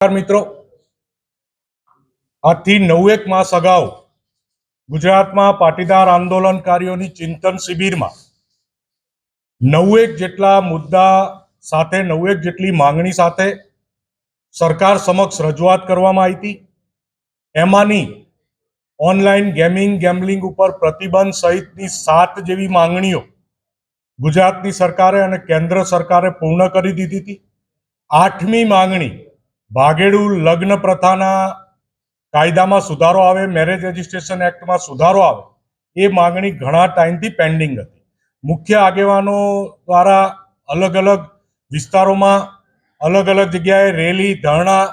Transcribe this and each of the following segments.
મિત્રો. આજથી નવેક માસ અગાઉ ગુજરાતમાં પાટીદાર આંદોલનકારીઓની ચિંતન શિબિરમાં નવેક જેટલા મુદ્દા સાથે નવેક જેટલી માંગણી સાથે સરકાર સમક્ષ રજૂઆત કરવામાં આવી હતી. એમાંની ઓનલાઈન ગેમિંગ, ગેમ્બલિંગ ઉપર પ્રતિબંધ સહિતની સાત જેવી માંગણીઓ ગુજરાતની સરકારે અને કેન્દ્ર સરકારે પૂર્ણ કરી દીધી હતી. આઠમી માંગણી ભાગેડુ લગ્ન પ્રથાના કાયદામાં સુધારો આવે મેરેજ રજિસ્ટ્રેશન એક્ટમાં સુધારો આવે, એ માંગણી ઘણા ટાઈમથી પેન્ડિંગ હતી. મુખ્ય આગેવાનો દ્વારા અલગ અલગ વિસ્તારોમાં અલગ અલગ જગ્યાએ રેલી, ધરણા,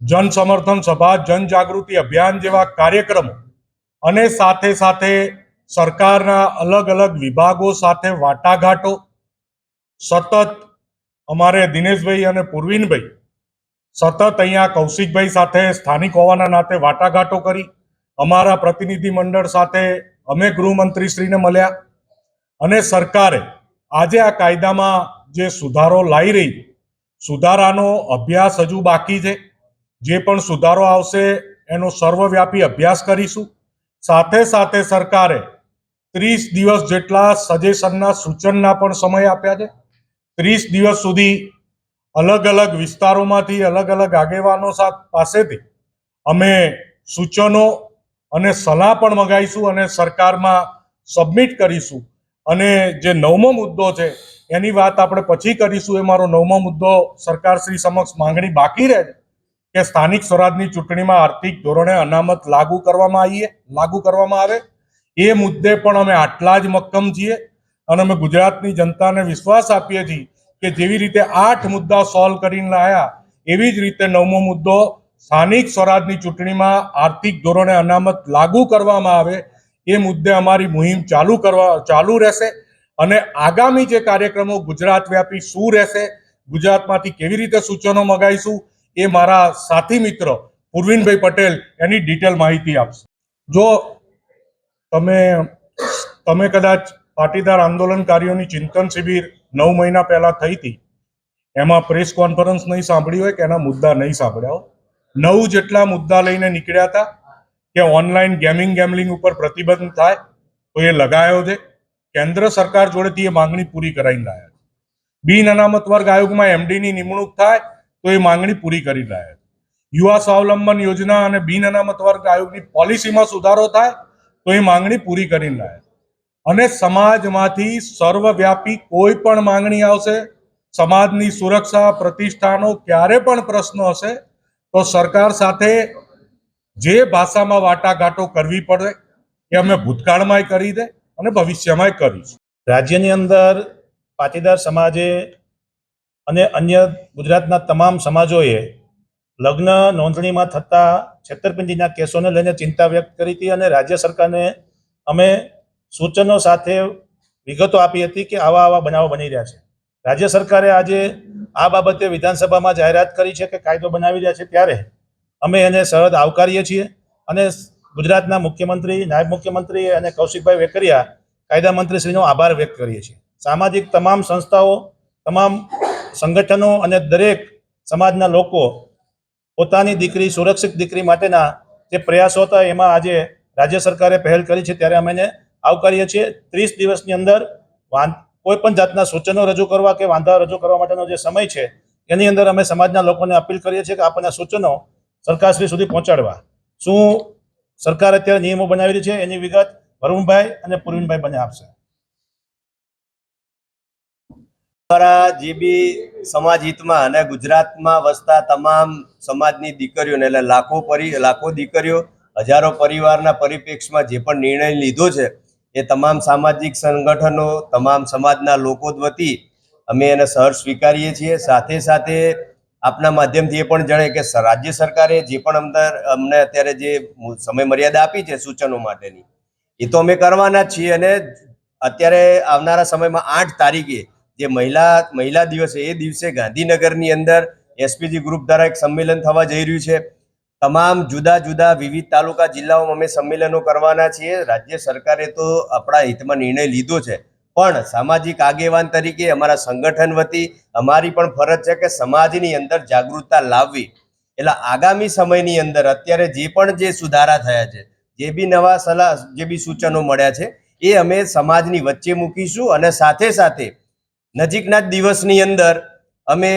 જન સમર્થન સભા જનજાગૃતિ અભિયાન જેવા કાર્યક્રમો અને સાથે સાથે સરકારના અલગ અલગ વિભાગો સાથે વાટાઘાટો, સતત અમારે દિનેશભાઈ અને પૂર્વિનભાઈ સતત અહીંયા કૌશિકભાઈ સાથે સ્થાનિક હોવાના નાતે વાટાઘાટો કરી. અમારા પ્રતિનિધિ મંડળ સાથે અમે ગૃહમંત્રીશ્રીને મળ્યા અને સરકારે આજે આ કાયદામાં જે સુધારો લાવી રહી, સુધારાનો અભ્યાસ હજુ બાકી છે. જે પણ સુધારો આવશે એનો સર્વવ્યાપી અભ્યાસ કરીશું. સાથે સાથે સરકારે ત્રીસ દિવસ જેટલા સજેશનના સૂચનના પણ સમય આપ્યા છે. ત્રીસ દિવસ સુધી અલગ અલગ વિસ્તારોમાંથી અલગ અલગ આગેવાનો સાથ પાસેથી અમે સૂચનો અને સલાહ પણ મંગાવીશું અને સરકારમાં સબમિટ કરીશું. અને જે નવમો મુદ્દો છે, એની વાત આપણે પછી કરીશું. એ મારો નવમો મુદ્દો સરકારશ્રી સમક્ષ માંગણી બાકી રહે કે સ્થાનિક સ્વરાજની ચૂંટણીમાં આર્થિક ધોરણે અનામત લાગુ કરવામાં આવીએ, લાગુ કરવામાં આવે. એ મુદ્દે પણ અમે આટલા જ મક્કમ છીએ અને અમે ગુજરાતની જનતાને વિશ્વાસ આપીએ છીએ કે જેવી રીતે આઠ મુદ્દા સોલ્વ કરીને લાયા, એવી જ રીતે નવમો મુદ્દો સ્થાનિક સ્વરાજની ચૂંટણીમાં આર્થિક ધોરણે અનામત લાગુ કરવામાં આવે, એ મુદ્દે અમારી મુહિમ ચાલુ કરવા, ચાલુ રહેશે અને આગામી જે કાર્યક્રમો ગુજરાત વ્યાપી શું રહેશે, ગુજરાતમાંથી કેવી રીતે સૂચનો મગાવીશું, એ મારા સાથી મિત્ર પૂર્વિનભાઈ પટેલ એની ડિટેલ માહિતી આપશે. જો તમે તમે કદાચ પાટીદાર આંદોલનકારીઓની ચિંતન શિબિર નવ મહિના પહેલા થઈ હતી. એમાં પ્રેસ કોન્ફરન્સ નહીં સાંભળી હોય કે એના મુદ્દા નહીં સાંભળ્યા હોય. નવ જેટલા મુદ્દા લઈને નીકળ્યા હતા કે ઓનલાઈન ગેમિંગ ગેમલિંગ ઉપર પ્રતિબંધ થાય તો એ લગાયો છે. કેન્દ્ર સરકાર જોડેથી એ માંગણી પૂરી કરાવીને લાયા બિન અનામત વર્ગ આયોગમાં એમડીની નિમણૂક થાય તો એ માંગણી પૂરી કરી છે. યુવા સ્વાવલંબન યોજના અને બિન અનામત વર્ગ આયોગની પોલિસીમાં સુધારો થાય તો એ માંગણી પૂરી કરીને છે. અને સમાજમાંથી સર્વવ્યાપી કોઈ પણ માંગણી આવશે, સમાજની સુરક્ષા પ્રતિષ્ઠાનો ક્યારે પણ પ્રશ્ન હશે, તો સરકાર સાથે જે ભાષામાં વાટાઘાટો કરવી પડે એ અમે ભૂતકાળમાંય કરી દે અને ભવિષ્યમાંય કરીશું. રાજ્યની અંદર પાટીદાર સમાજે અને અન્ય ગુજરાતના તમામ સમાજોએ લગ્ન નોંધણીમાં થતા છેતરપિંડીના કેસોને લઈને ચિંતા વ્યક્ત કરી હતી અને રાજ્ય સરકારને અમે સૂચનો સાથે વિગતો આપી હતી કે આવા આવા બનાવો બની રહ્યા છે. રાજ્ય સરકારે આજે આ બાબતે વિધાનસભામાં જાહેરાત કરી છે કે કાયદો બનાવી રહ્યા છે ત્યારે અમે એને સરહદ આવકારીએ છીએ અને ગુજરાતના મુખ્યમંત્રી, નાયબ મુખ્યમંત્રી અને કૌશિકભાઈ વેકરિયા કાયદા મંત્રીશ્રીનો આભાર વ્યક્ત કરીએ છીએ. સામાજિક તમામ સંસ્થાઓ, તમામ સંગઠનો અને દરેક સમાજના લોકો પોતાની દીકરી, સુરક્ષિત દીકરી માટેના જે પ્રયાસો હતા, એમાં આજે રાજ્ય સરકારે પહેલ કરી છે, ત્યારે અમે એને આવકારીએ છીએ. ત્રીસ દિવસની અંદર કોઈ પણ જાતના સૂચનો રજૂ કરવા કે વાંધા રજૂ કરવા માટેનો જે સમય છે, એની અંદર અમે સમાજના લોકોને અપીલ કરીએ છીએ કે આપણને સૂચનો સરકારશ્રી સુધી પહોંચાડવા. શું સરકાર અત્યારે નિયમો બનાવેલી છે? એની વિગત વરુણભાઈ અને પુરવીનભાઈ બંને આપશે. અમારા જે બી સમાજ હિતમાં અને ગુજરાતમાં વસતા તમામ સમાજની દીકરીઓને, એટલે લાખો પરી, લાખો દીકરીઓ, હજારો પરિવારના પરિપ્રેક્ષમાં જે પણ નિર્ણય લીધો છે એ તમામ સામાજિક સંગઠનો, તમામ સમાજના લોકો વતી અમે એને સહર્ષ સ્વીકારીએ છીએ. સાથે સાથે આપના માધ્યમથી એ પણ જણાય કે રાજ્ય સરકારે જે પણ અંદર અમને અત્યારે જે સમય મર્યાદા આપી છે સૂચનો માટેની, એ તો અમે કરવાના જ છીએ અને અત્યારે આવનારા સમયમાં આઠ તારીખે જે મહિલા મહિલા દિવસ એ દિવસે ગાંધીનગરની અંદર એસપીજી ગ્રુપ દ્વારા એક સંમેલન થવા જઈ રહ્યું છે. તમામ જુદા જુદા વિવિધ તાલુકા જિલ્લાઓમાં અમે સંમેલનો કરવાના છીએ. રાજ્ય સરકારે તો આપણા હિતમાં નિર્ણય લીધો છે. પણ સામાજિક આગેવાન તરીકે અમારા સંગઠન વતી અમારી પણ ફરજ છે કે સમાજની અંદર જાગૃતતા લાવવી. એટલે આગામી સમયની અંદર અત્યારે જે પણ જે સુધારા થયા છે, જે બી નવા સલાહ, જે બી સૂચનો મળ્યા છે, એ અમે સમાજની વચ્ચે મૂકીશું અને સાથે સાથે નજીકના જ દિવસની અંદર અમે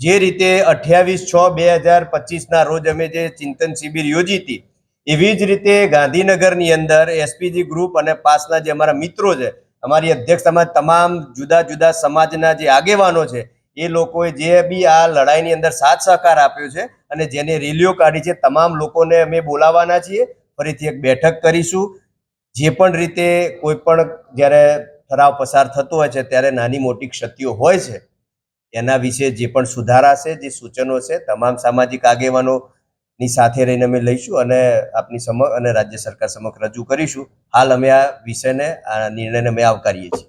જે રીતે અઠ્યાવીસ છ બે હજાર પચીસના રોજ અમે જે ચિંતન શિબિર યોજી હતી એવી જ રીતે ગાંધીનગરની અંદર એસપીજી ગ્રુપ અને પાસના જે અમારા મિત્રો છે, અમારી અધ્યક્ષતામાં તમામ જુદા જુદા સમાજના જે આગેવાનો છે, એ લોકોએ જે બી આ લડાઈની અંદર સાથ સહકાર આપ્યો છે અને જેને રેલીઓ કાઢી છે, તમામ લોકોને અમે બોલાવવાના છીએ, ફરીથી એક બેઠક કરીશું. જે પણ રીતે કોઈ પણ જ્યારે ઠરાવ પસાર થતો હોય છે, ત્યારે નાની મોટી ક્ષતિઓ હોય છે એના વિશે જે પણ સુધારા છે, જે સૂચનો છે, તમામ સામાજિક આગેવાનોની સાથે રહીને અમે લઈશું અને આપની સમક્ષ અને રાજ્ય સરકાર સમક્ષ રજૂ કરીશું. હાલ અમે આ વિષયને, આ નિર્ણયને અમે આવકારીએ છીએ.